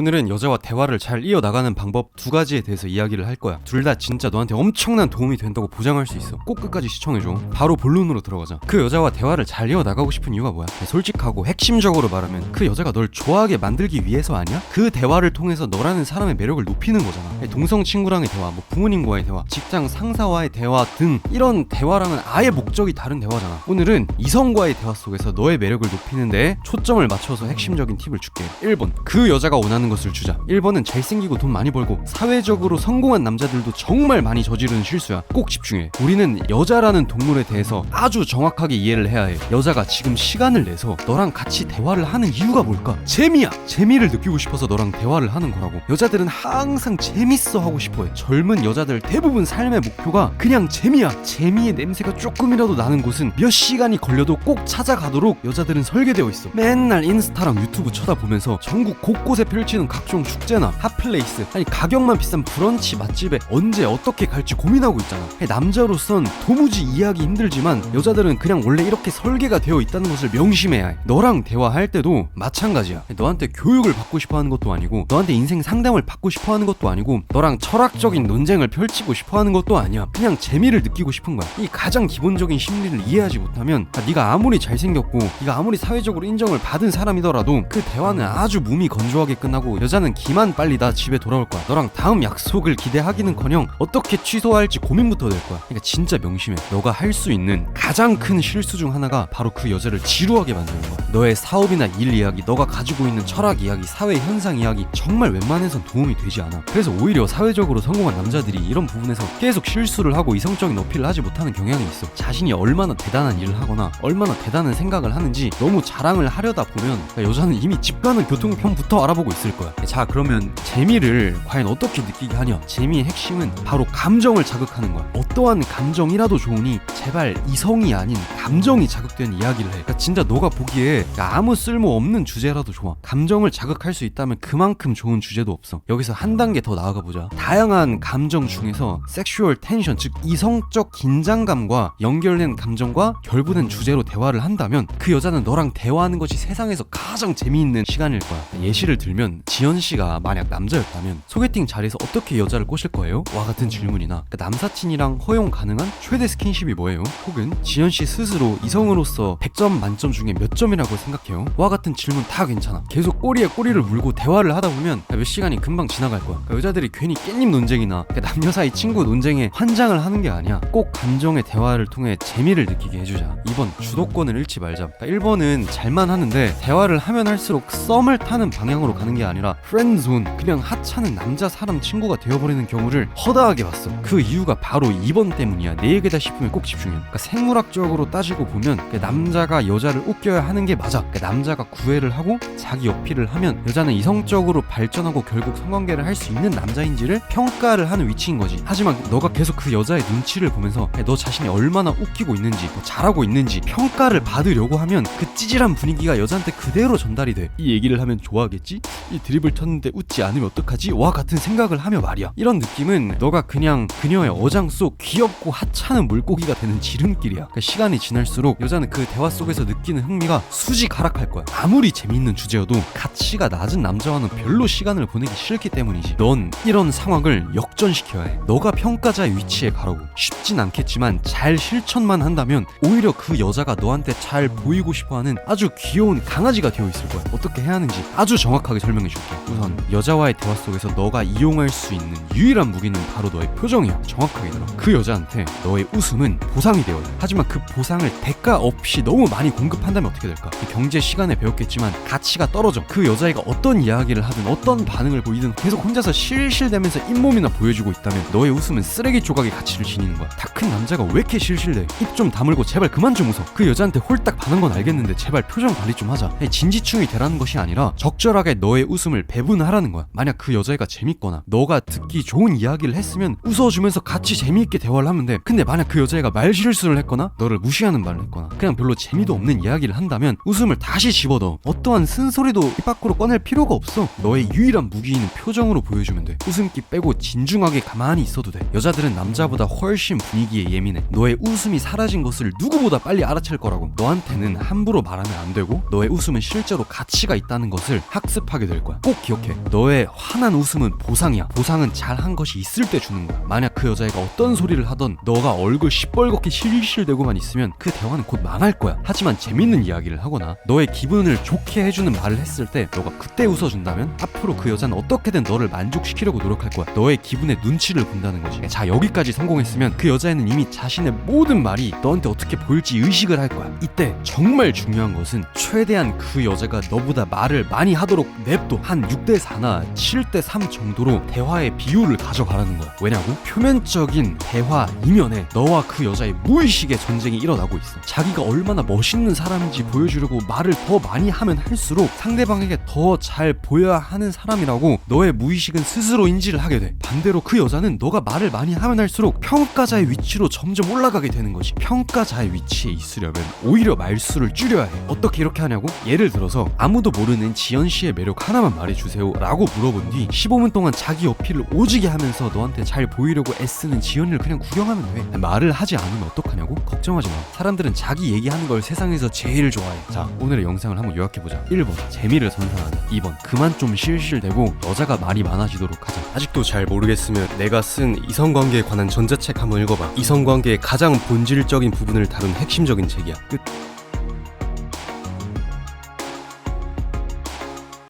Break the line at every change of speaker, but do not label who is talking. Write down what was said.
오늘은 여자와 대화를 잘 이어나가는 방법 두 가지에 대해서 이야기를 할 거야. 둘 다 진짜 너한테 엄청난 도움이 된다고 보장할 수 있어. 꼭 끝까지 시청해줘. 바로 본론으로 들어가자. 그 여자와 대화를 잘 이어나가고 싶은 이유가 뭐야? 솔직하고 핵심적으로 말하면 그 여자가 널 좋아하게 만들기 위해서 아니야? 그 대화를 통해서 너라는 사람의 매력을 높이는 거잖아. 동성 친구랑의 대화, 뭐 부모님과의 대화, 직장 상사와의 대화 등 이런 대화랑은 아예 목적이 다른 대화잖아. 오늘은 이성과의 대화 속에서 너의 매력을 높이는데 초점을 맞춰서 핵심적인 팁을 줄게. 1번. 그 여자가 원하는 것을 주자. 1번은 잘생기고 돈 많이 벌고 사회적으로 성공한 남자들도 정말 많이 저지르는 실수야. 꼭 집중해. 우리는 여자라는 동물에 대해서 아주 정확하게 이해를 해야 해. 여자가 지금 시간을 내서 너랑 같이 대화를 하는 이유가 뭘까? 재미야. 재미를 느끼고 싶어서 너랑 대화를 하는 거라고. 여자들은 항상 재밌어 하고 싶어 해. 젊은 여자들 대부분 삶의 목표가 그냥 재미야. 재미의 냄새가 조금이라도 나는 곳은 몇 시간이 걸려도 꼭 찾아가도록 여자들은 설계되어 있어. 맨날 인스타랑 유튜브 쳐다보면서 전국 곳곳에 펼치는 각종 축제나 핫플레이스 아니 가격만 비싼 브런치 맛집에 언제 어떻게 갈지 고민하고 있잖아. 남자로선 도무지 이해하기 힘들지만 여자들은 그냥 원래 이렇게 설계가 되어 있다는 것을 명심해야 해. 너랑 대화할 때도 마찬가지야. 너한테 교육을 받고 싶어 하는 것도 아니고 너한테 인생 상담을 받고 싶어 하는 것도 아니고 너랑 철학적인 논쟁을 펼치고 싶어 하는 것도 아니야. 그냥 재미를 느끼고 싶은 거야. 이 가장 기본적인 심리를 이해하지 못하면 아, 네가 아무리 잘생겼고 네가 아무리 사회적으로 인정을 받은 사람이더라도 그 대화는 아주 몸이 건조하게 끝나고 여자는 기만 빨리 나 집에 돌아올 거야. 너랑 다음 약속을 기대하기는커녕 어떻게 취소할지 고민부터 될 거야. 그러니까 진짜 명심해. 너가 할 수 있는 가장 큰 실수 중 하나가 바로 그 여자를 지루하게 만드는 거야. 너의 사업이나 일 이야기, 너가 가지고 있는 철학 이야기, 사회 현상 이야기 정말 웬만해선 도움이 되지 않아. 그래서 오히려 사회적으로 성공한 남자들이 이런 부분에서 계속 실수를 하고 이성적인 어필을 하지 못하는 경향이 있어. 자신이 얼마나 대단한 일을 하거나 얼마나 대단한 생각을 하는지 너무 자랑을 하려다 보면 그러니까 여자는 이미 집 가는 교통편부터 알아보고 있을 거야. 자, 그러면 재미를 과연 어떻게 느끼게 하냐? 재미의 핵심은 바로 감정을 자극하는 거야. 어떠한 감정이라도 좋으니 제발 이성이 아닌 감정이 자극된 이야기를 해. 그러니까 진짜 너가 보기에 아무 쓸모 없는 주제라도 좋아. 감정을 자극할 수 있다면 그만큼 좋은 주제도 없어. 여기서 한 단계 더 나아가 보자. 다양한 감정 중에서 섹슈얼 텐션, 즉 이성적 긴장감과 연결된 감정과 결부된 주제로 대화를 한다면 그 여자는 너랑 대화하는 것이 세상에서 가장 재미있는 시간일 거야. 예시를 들면 지연 씨가 만약 남자였다면 소개팅 자리에서 어떻게 여자를 꼬실 거예요? 와 같은 질문이나 그러니까 남사친이랑 허용 가능한 최대 스킨십이 뭐예요? 혹은 지연 씨 스스로 이성으로서 100점 만점 중에 몇 점이라고 생각해요? 와 같은 질문 다 괜찮아. 계속 꼬리에 꼬리를 물고 대화를 하다 보면 몇 시간이 금방 지나갈 거야. 그러니까 여자들이 괜히 깻잎 논쟁이나 그러니까 남녀 사이 친구 논쟁에 환장을 하는 게 아니야. 꼭 감정의 대화를 통해 재미를 느끼게 해주자. 2번 주도권을 잃지 말자. 그러니까 1번은 잘만 하는데 대화를 하면 할수록 썸을 타는 방향으로 가는 게 아니라 프렌드존 그냥 하찮은 남자 사람 친구가 되어버리는 경우를 허다하게 봤어. 그 이유가 바로 2번 때문이야. 내 얘기다 싶으면 꼭 집중해. 그러니까 생물학적으로 따지고 보면 그 남자가 여자를 웃겨야 하는 게 맞아. 그 남자가 구애를 하고 자기 어필을 하면 여자는 이성적으로 발전하고 결국 성관계를 할 수 있는 남자인지를 평가를 하는 위치인 거지. 하지만 너가 계속 그 여자의 눈치를 보면서 너 자신이 얼마나 웃기고 있는지, 뭐 잘하고 있는지 평가를 받으려고 하면 그 찌질한 분위기가 여자한테 그대로 전달이 돼. 이 얘기를 하면 좋아하겠지? 이 드립을 쳤는데 웃지 않으면 어떡하지? 와 같은 생각을 하며 말이야. 이런 느낌은 너가 그냥 그녀의 어장 속 귀엽고 하찮은 물고기가 되는 지름길이야. 그러니까 시간이 지날수록 여자는 그 대화 속에서 느끼는 흥미가 수지 가락할 거야. 아무리 재미있는 주제여도 가치가 낮은 남자와는 별로 시간을 보내기 싫기 때문이지. 넌 이런 상황을 역전시켜야 해. 너가 평가자의 위치에 가라고. 쉽진 않겠지만 잘 실천만 한다면 오히려 그 여자가 너한테 잘 보이고 싶어하는 아주 귀여운 강아지가 되어 있을 거야. 어떻게 해야 하는지 아주 정확하게 설명해 줄게. 우선 여자와의 대화 속에서 너가 이용할 수 있는 유일한 무기는 바로 너의 표정이야. 정확하게 들어. 그 여자한테 너의 웃음은 보상이 되어야 돼. 하지만 그 보상을 대가 없이 너무 많이 공급한다면 어떻게 될까? 이 경제 시간에 배웠겠지만 가치가 떨어져. 그 여자애가 어떤 이야기를 하든 어떤 반응을 보이든 계속 혼자서 실실대면서 잇몸이나 보여주고 있다면 너의 웃음은 쓰레기 조각의 가치를 지니는 거야. 다 큰 남자가 왜 이렇게 실실대? 입 좀 다물고 제발 그만 좀 웃어. 그 여자한테 홀딱 반한 건 알겠는데 제발 표정 관리 좀 하자. 진지충이 되라는 것이 아니라 적절하게 너의 웃음 을 배분하라는 거야. 만약 그 여자애가 재밌거나 너가 듣기 좋은 이야기를 했으면 웃어주면서 같이 재미있게 대화를 하면 돼. 근데 만약 그 여자애가 말 실수를 했거나 너를 무시하는 말을 했거나 그냥 별로 재미도 없는 이야기를 한다면 웃음을 다시 집어넣어. 어떠한 쓴소리도 입 밖으로 꺼낼 필요가 없어. 너의 유일한 무기는 표정으로 보여주면 돼. 웃음기 빼고 진중하게 가만히 있어도 돼. 여자들은 남자보다 훨씬 분위기에 예민해. 너의 웃음이 사라진 것을 누구보다 빨리 알아챌 거라고. 너한테는 함부로 말하면 안 되고 너의 웃음은 실제로 가치가 있다는 것을 학습하게 될 거야. 거야. 꼭 기억해. 너의 환한 웃음은 보상이야. 보상은 잘한 것이 있을 때 주는 거야. 만약 그 여자애가 어떤 소리를 하던 너가 얼굴 시뻘겋게 실실대고만 있으면 그 대화는 곧 망할 거야. 하지만 재밌는 이야기를 하거나 너의 기분을 좋게 해주는 말을 했을 때 너가 그때 웃어준다면 앞으로 그 여자는 어떻게든 너를 만족시키려고 노력할 거야. 너의 기분에 눈치를 본다는 거지. 자 여기까지 성공했으면 그 여자애는 이미 자신의 모든 말이 너한테 어떻게 보일지 의식을 할 거야. 이때 정말 중요한 것은 최대한 그 여자가 너보다 말을 많이 하도록 냅둬 한 6대 4나 7대 3 정도로 대화의 비율을 가져가라는 거야. 왜냐고? 표면적인 대화 이면에 너와 그 여자의 무의식의 전쟁이 일어나고 있어. 자기가 얼마나 멋있는 사람인지 보여주려고 말을 더 많이 하면 할수록 상대방에게 더 잘 보여야 하는 사람이라고 너의 무의식은 스스로 인지를 하게 돼. 반대로 그 여자는 너가 말을 많이 하면 할수록 평가자의 위치로 점점 올라가게 되는 거지. 평가자의 위치에 있으려면 오히려 말수를 줄여야 해. 어떻게 이렇게 하냐고? 예를 들어서 아무도 모르는 지연 씨의 매력 하나 만 말해주세요 라고 물어본 뒤 15분 동안 자기 어필을 오지게 하면서 너한테 잘 보이려고 애쓰는 지연이를 그냥 구경하면 돼 말을 하지 않으면 어떡하냐고? 걱정하지 마 사람들은 자기 얘기하는 걸 세상에서 제일 좋아해 자 오늘의 영상을 한번 요약해보자 1번 재미를 선사하자 2번 그만 좀 실실대고 여자가 말이 많아지도록 하자
아직도 잘 모르겠으면 내가 쓴 이성관계에 관한 전자책 한번 읽어봐. 이성관계의 가장 본질적인 부분을 다룬 핵심적인 책이야. 끝.